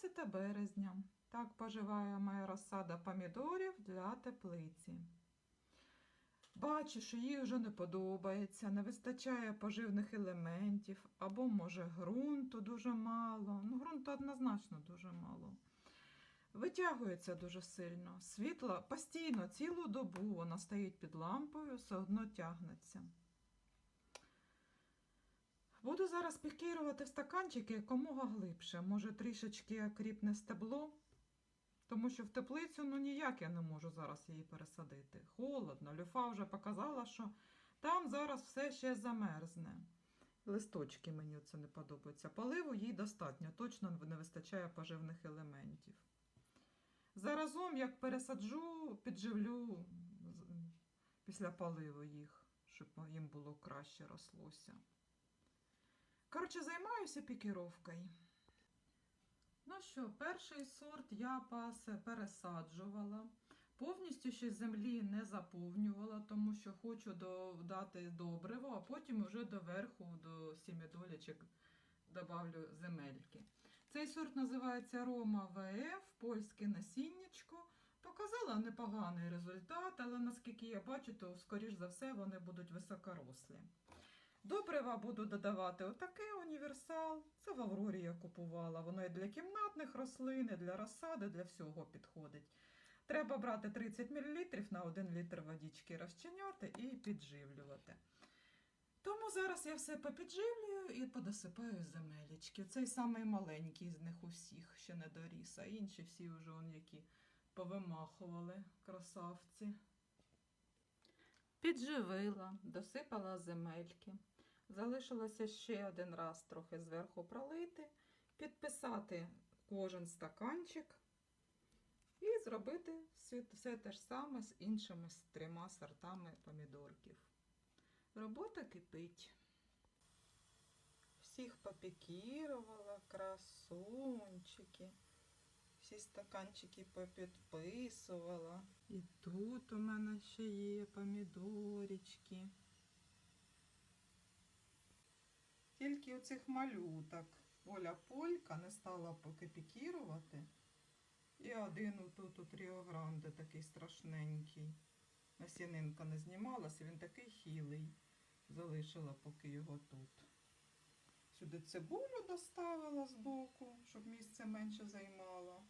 15 березня. Так поживає моя розсада помідорів для теплиці. Бачу, що їй вже не подобається, не вистачає поживних елементів, або, може, ґрунту дуже мало. Ну, ґрунту однозначно дуже мало. Витягується дуже сильно. Світло постійно, цілу добу вона стоїть під лампою, все одно тягнеться. Буду зараз пікірувати в стаканчики якомога глибше. Може, трішечки окріпне стебло, тому що в теплицю ну ніяк я не можу зараз її пересадити. Холодно, люфа вже показала, що там зараз все ще замерзне. Листочки мені це не подобаються. Поливу їй достатньо, точно не вистачає поживних елементів. Заразом, як пересаджу, підживлю після поливу їх, щоб їм було краще рослося. Коротше, займаюся пікіровкою. Ну що, перший сорт я пас пересаджувала. Повністю ще землі не заповнювала, тому що хочу додати добриво, а потім вже доверху до сім'ядолячок добавлю земельки. Цей сорт називається Рома ВФ, польське насіннячко. Показала непоганий результат, але наскільки я бачу, то скоріш за все вони будуть високорослі. Добрива буду додавати отакий універсал. Це в Аврорі я купувала. Воно і для кімнатних рослин, і для розсади, для всього підходить. Треба брати 30 мл на 1 літр водички розчиняти і підживлювати. Тому зараз я все попідживлюю і подосипаю земелечки. Цей самий маленький з них усіх ще не доріс, а інші всі вже он які повимахували красавці. Підживила, досипала земельки. Залишилося ще один раз трохи зверху пролити, підписати кожен стаканчик і зробити все, те ж саме з іншими з трьома сортами помідорків. Робота кипить. Всіх попікірувала, красунчики. Всі стаканчики попідписувала. І тут у мене ще є помідорічки. Тільки оцих малюток Оля Полька не стала поки пікірувати. І один отут у Тріогранде такий страшненький. Насінинка не знімалася, він такий хілий. Залишила поки його тут. Сюди цибулю доставила збоку, щоб місце менше займало.